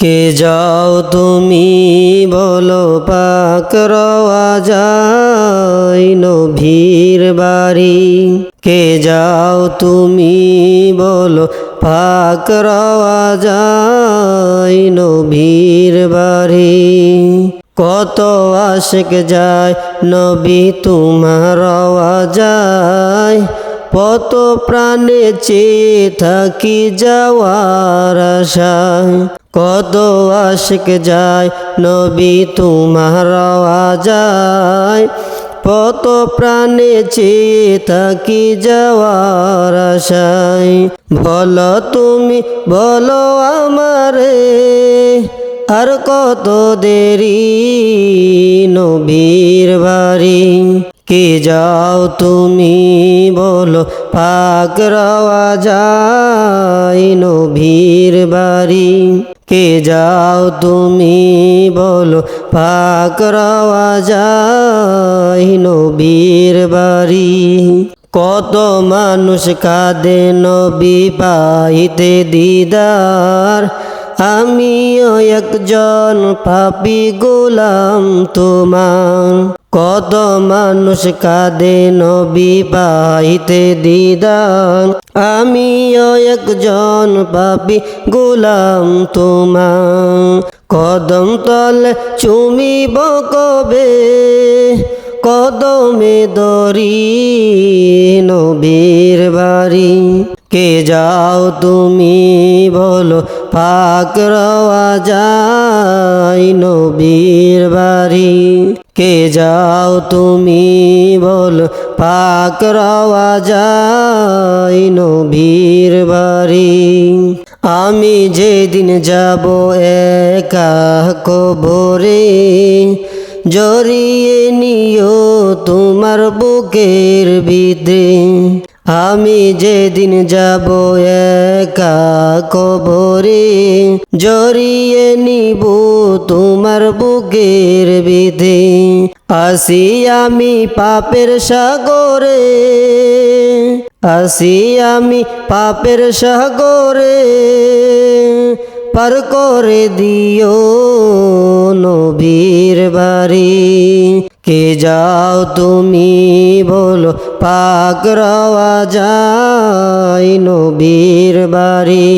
কে যাও তুমি বলো পাক রওয়া যায় নভীর বাড়ি। কে যাও তুমি বলো পাক রওয়া যায় নভীর বাড়ি। কত আশেক যায় নবী তোমার যায়। কত প্রাণে চেয়ে থাকি যাওয়ার আশায় কত আশিক যায়, নবী তোমার যায় কত প্রাণে চেয়ে থাকি যাওয়ার আশায়। বলো তুমি, বলো আমারে, আর কত দেরি বাড়ি কে যাও তুমি বলো পাক রওয়া যায় নবীর বাড়ি। কে যাও তুমি বলো পাক রওয়া যায় নবীর বাড়ি। কত মানুষ কাঁদে নবী পাইতে দিদার। আমিও একজন পাপি গোলাম তোমার। কত মানুষ কাঁদে নবী পাইতে দিদান। আমিও একজন পাপি গোলাম তোমার। কদম তলে চুমিব কবে? কদমে দরি নবীর বাড়ি। কে যাও তুমি বলো পাক রওয়া যায় নবীর বাড়ি। কে যাও তুমি বল, পাক রওয়া যায় নবীর বাড়ি। আমি যেদিন যাব একা কবরে, জড়িয়ে নিও তোমার বুকের ভিতরে। আমি যেদিন যাব একা কবরে, জড়িয়ে নিব তোমার বুকের বিধে। আসি আমি পাপের সাগরে, আসি আমি পাপের সাগরে, পার করে দিও নবীর বাড়ি। কে যাও তুমি বলো, পাক রওয়া যায় নবীর বাড়ি।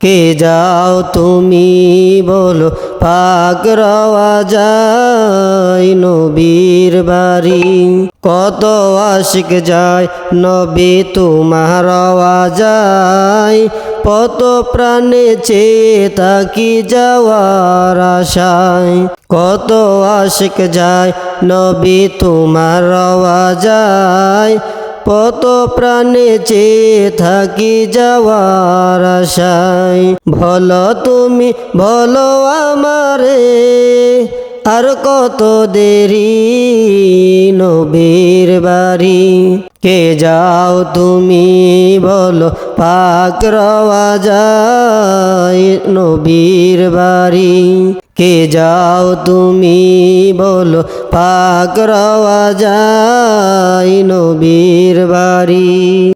কে যাও তুমি বলো, পাক রওয়া যায় নবীর বাড়ি। কত আশিক যায় নবী, তোমার রওয়া যায় কত প্রাণে চেয়ে তাকি যাওয়ার আশায়। কত আশিক যায়, নবী তোমার রওয়া যায় কত প্রাণে চেয়ে থাকি যাওয়ার আশায়। ভলো তুমি, ভলো আমারে। আর কত দেরি নবীর বাড়ি? কে যাও তুমি বলো, পাক রওয়া যায় নবীর বাড়ি। কে যাও তুমি বলো, পাক রওয়া যায় নবীর বাড়ি।